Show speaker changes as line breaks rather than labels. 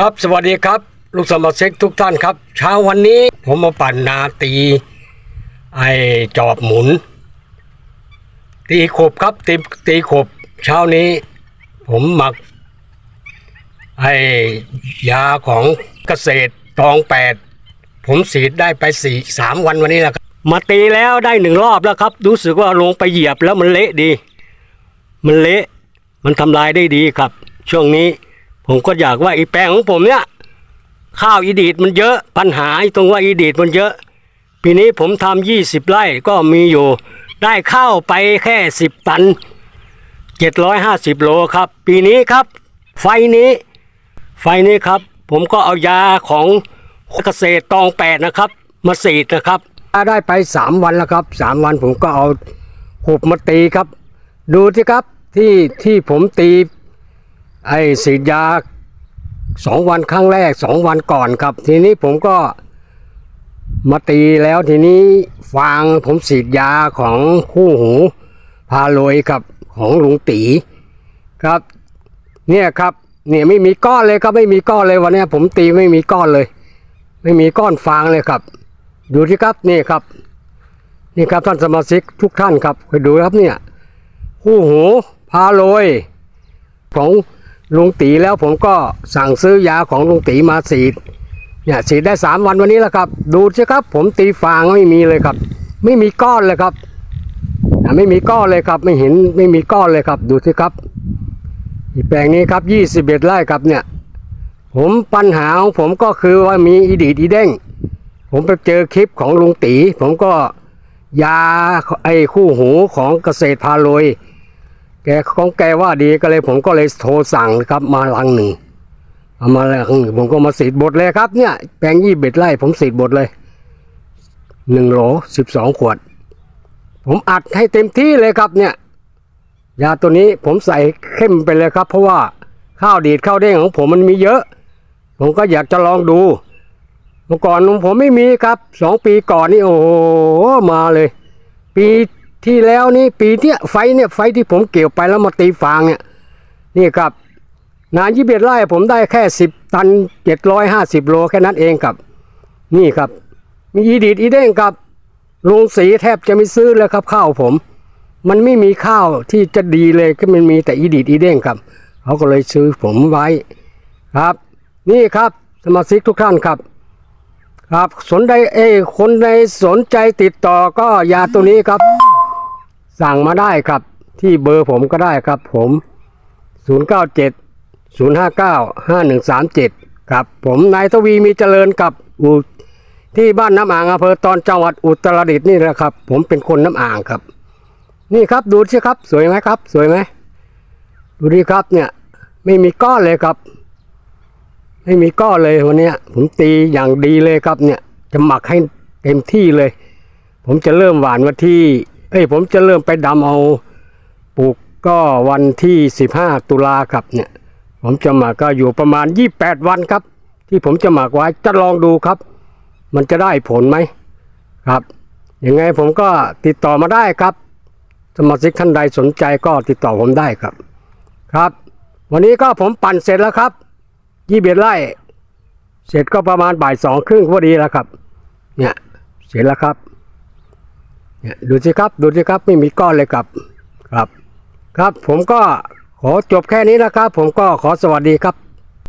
ครับ สวัสดีครับ ลูกสมาชิกทุกท่านครับ เช้าวันนี้ผมมาปั่นนาตี ไอจอบหมุน ตีขบครับตีตีขบเช้านี้ ผมหมัก ไอยาของเกษตรตองแปดผมสีดได้ไปสี่สามวันวันนี้แหละครับมาตีแล้วได้หนึ่งรอบแล้วครับ รู้สึกว่าลงไปเหยียบแล้วมันเละดี มันเละ มันทำลายได้ดีครับ ช่วงนี้ ผมก็อยากว่าอีแปลงของผมเนี่ย ข้าวอีดีดมันเยอะปัญหาตรงว่าอีดีดมันเยอะ ปีนี้ผมทำยี่สิบไร่ก็มีอยู่ ได้ข้าวไปแค่สิบตันเจ็ดร้อยห้าสิบโลครับ ปีนี้ครับ ไฟนี้ ไฟนี้ครับ ผมก็เอายาของเกษตรตองแปดนะครับ มาสีดนะครับได้ไปสามวันแล้วครับสามวันผมก็เอาหุบมาตีครับ ดูสิครับที่ที่ผมตี ไอ้สีดยาสองวันครั้งแรกสองวันก่อนครับ ทีนี้ผมก็มาตีแล้วทีนี้ฟางผมสีดยาของคู่หู พาโรยครับของลุงตีครับ เนี่ยครับเนี่ยไม่มีก้อนเลยครับไม่มีก้อนเลยวันนี้ผมตีไม่มีก้อนเลย ไม่มีก้อนฟางเลยครับ ดูที่ครับนี่ครับ นี่ครับท่านสมาชิกทุกท่านครับคอยดูครับเนี่ยคู่หูพาโรยของ ลุงตีแล้วผมก็สั่งซื้อยาของลุงตีมาสีดเนี่ยสีดได้สามวันวันนี้แล้วครับ ดูสิครับ ผมตีฟางไม่มีเลยครับ ไม่มีก้อนเลยครับไม่มีก้อนเลยครับ ไม่เห็นไม่มีก้อนเลยครับ ดูสิครับแปลงนี้ครับยี่สิบเอ็ดไร่ครับเนี่ย ผมปัญหาของผมก็คือว่ามีอีดีดอีเด้งผมไปเจอคลิปของลุงตี ผมก็ยาไอ้คู่หูของเกษตรพาโรย แกของแกว่าดีก็เลยผมก็เลยโทรสั่งนะครับมาลังหนึ่งเอามาลังหนึ่งผมก็มาสีดบทเลยครับเนี่ยแปลงยี่เบ็ดไร่ผมสีดบทเลยหนึ่งโหลสิบสองขวด ผมอัดให้เต็มที่เลยครับเนี่ยยาตัวนี้ผมใส่เข้มไปเลยครับ เพราะว่าข้าวดีดข้าวเด้งของผมมันมีเยอะ ผมก็อยากจะลองดูเมื่อก่อนผมไม่มีครับสองปีก่อนนี่โอ้มาเลย ปี ที่แล้วนี่ปีเนี้ยไฟเนี่ยไฟที่ผมเกี่ยวไปแล้วมาตีฟางเนี่ยนี่ครับนานยี่สิบไร่ผมได้แค่สิบตันเจ็ดร้อยห้าสิบโลแค่นั้นเองครับ นี่ครับ มีอีดีดอีเด้งครับลุงสีแทบจะไม่ซื้อเลยครับข้าวผม มันไม่มีข้าวที่จะดีเลยก็มันมีแต่อีดีดอีเด้งครับเขาก็เลยซื้อผมไว้ครับ นี่ครับสมาชิกทุกท่านครับ ครับสนใจเอ้คนในสนใจติดต่อก็ยาตัวนี้ครับ สั่งมาได้ครับที่เบอร์ผมก็ได้ครับผม 097 059 5137 ครับ ผมนายทวีมีเจริญกับอูที่บ้านน้ำอ่างอำเภอตอนจังหวัดอุตรดิตถ์นี่แหละครับ ผมเป็นคนน้ำอ่างครับ นี่ครับดูสิครับ สวยไหมครับ สวยไหมดูดิครับเนี่ย ไม่มีก้อนเลยครับ ไม่มีก้อนเลยวันนี้ผมตีอย่างดีเลยครับเนี่ย จะหมักให้เต็มที่เลย ผมจะเริ่มหวานวันที่ เอ้ยผมจะเริ่มไปดำเอาปลูกก็วันที่สิบห้าตุลาครับเนี่ย ผมจะหมักก็อยู่ประมาณยี่แปดวันครับ ที่ผมจะหมักไว้จะลองดูครับ มันจะได้ผลไหมครับยังไงผมก็ติดต่อมาได้ครับสมาชิกท่านใดสนใจก็ติดต่อผมได้ครับ ครับ วันนี้ก็ผมปั่นเสร็จแล้วครับยี่เบียไร่เสร็จก็ประมาณบ่ายสองครึ่งพอดีแล้วครับ เนี่ยเสร็จแล้วครับ ดูสิครับดูสิครับไม่มีก้อนเลยครับครับ ครับผมก็ขอจบแค่นี้นะครับ ผมก็ขอสวัสดีครับ